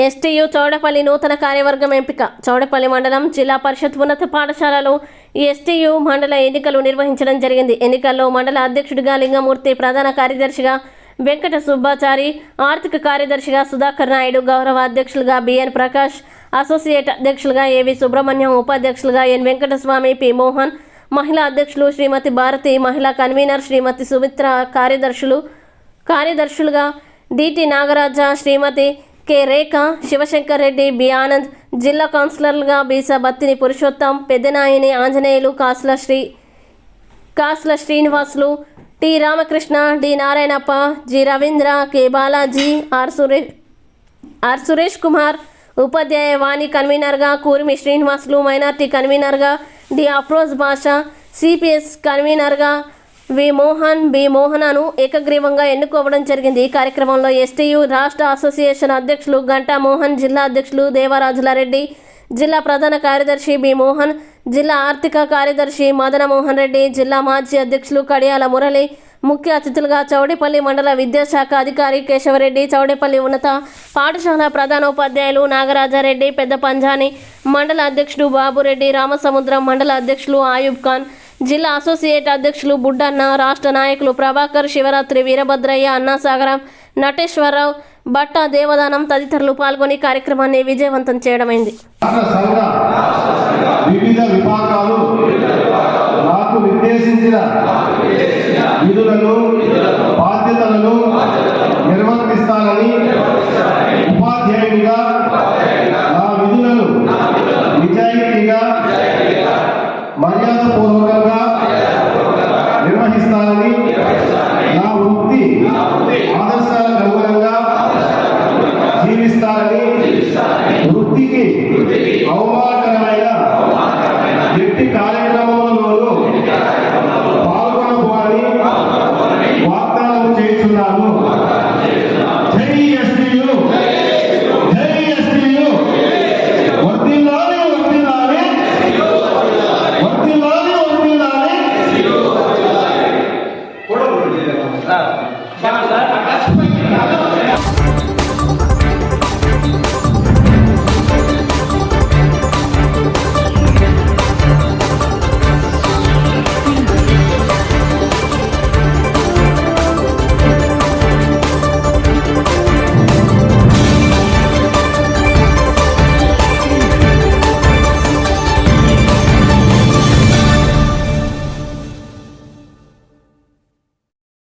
STU Chowdapalli నూతన కార్యవర్గం ఎంపిక. చౌడపల్లి మండలం జిల్లా పరిషత్ ఉన్నత పాఠశాలలో ఎస్టీయు మండల ఎన్నికలు నిర్వహించడం జరిగింది. ఎన్నికల్లో మండల అధ్యక్షుడిగా లింగమూర్తి ప్రధాన కార్యదర్శిగా వెంకట సుబ్బాచారి ఆర్థిక కార్యదర్శిగా సుధాకర్ నాయుడు గౌరవ అధ్యక్షులుగా బిఎన్ ప్రకాష్ అసోసియేట్ అధ్యక్షులుగా ఏవి సుబ్రహ్మణ్యం ఉపాధ్యక్షులుగా ఎన్ వెంకటస్వామి పి మోహన్ మహిళా అధ్యక్షులు శ్రీమతి భారతి మహిళా కన్వీనర్ శ్రీమతి సుమిత్ర కార్యదర్శులు కార్యదర్శులుగా DT Nagaraja Shrimati K Rekha Sivashankar Reddy B Anand జిల్లా కౌన్సిలర్లుగా Beesa Battini Purushottam పెద్దనాయని Anjaneyulu Kasula Sri Kasula Srinivasulu T Ramakrishna D Narayanappa G Ravindra K Balaji R Suresh R Suresh Kumar ఉపాధ్యాయ వాణి కన్వీనర్గా కూర్మి శ్రీనివాసులు మైనార్టీ కన్వీనర్గా డి అఫ్రోజ్ బాషా సిపిఎస్ కన్వీనర్గా V Mohan B మోహనను ఏకగ్రీవంగా ఎన్నుకోవడం జరిగింది. ఈ కార్యక్రమంలో ఎస్టీయు రాష్ట్ర అసోసియేషన్ అధ్యక్షులు గంటా మోహన్ జిల్లా అధ్యక్షులు దేవరాజులారెడ్డి జిల్లా ప్రధాన కార్యదర్శి బి మోహన్ జిల్లా ఆర్థిక కార్యదర్శి మదన మోహన్ రెడ్డి జిల్లా మాజీ అధ్యక్షులు కడియాల మురళి ముఖ్య అతిథులుగా చౌడేపల్లి మండల విద్యాశాఖ అధికారి కేశవరెడ్డి చౌడేపల్లి ఉన్నత పాఠశాల ప్రధానోపాధ్యాయులు నాగరాజారెడ్డి పెద్ద పంజాని మండల అధ్యక్షుడు బాబురెడ్డి రామసముద్రం మండల అధ్యక్షులు ఆయూబ్ ఖాన్ జిల్లా అసోసియేట్ అధ్యక్షులు బుడ్డన్న రాష్ట్ర నాయకులు ప్రభాకర్ శివరాత్రి వీరభద్రయ్య అన్నాసాగరం నటేశ్వరరావు బట్ట దేవదానం తదితరులు పాల్గొని కార్యక్రమాన్ని విజయవంతం చేయడమైంది. వివిధ విభాగాలు నాకు నిర్దేశించిన మర్యాదపూర్వకంగా నిర్వహిస్తానని నా వృత్తి ఆదర్శాలకు అనుగుణంగా జీవిస్తానని వృత్తికి అవమానకరమైన వ్యక్తి కార్యక్రమం casa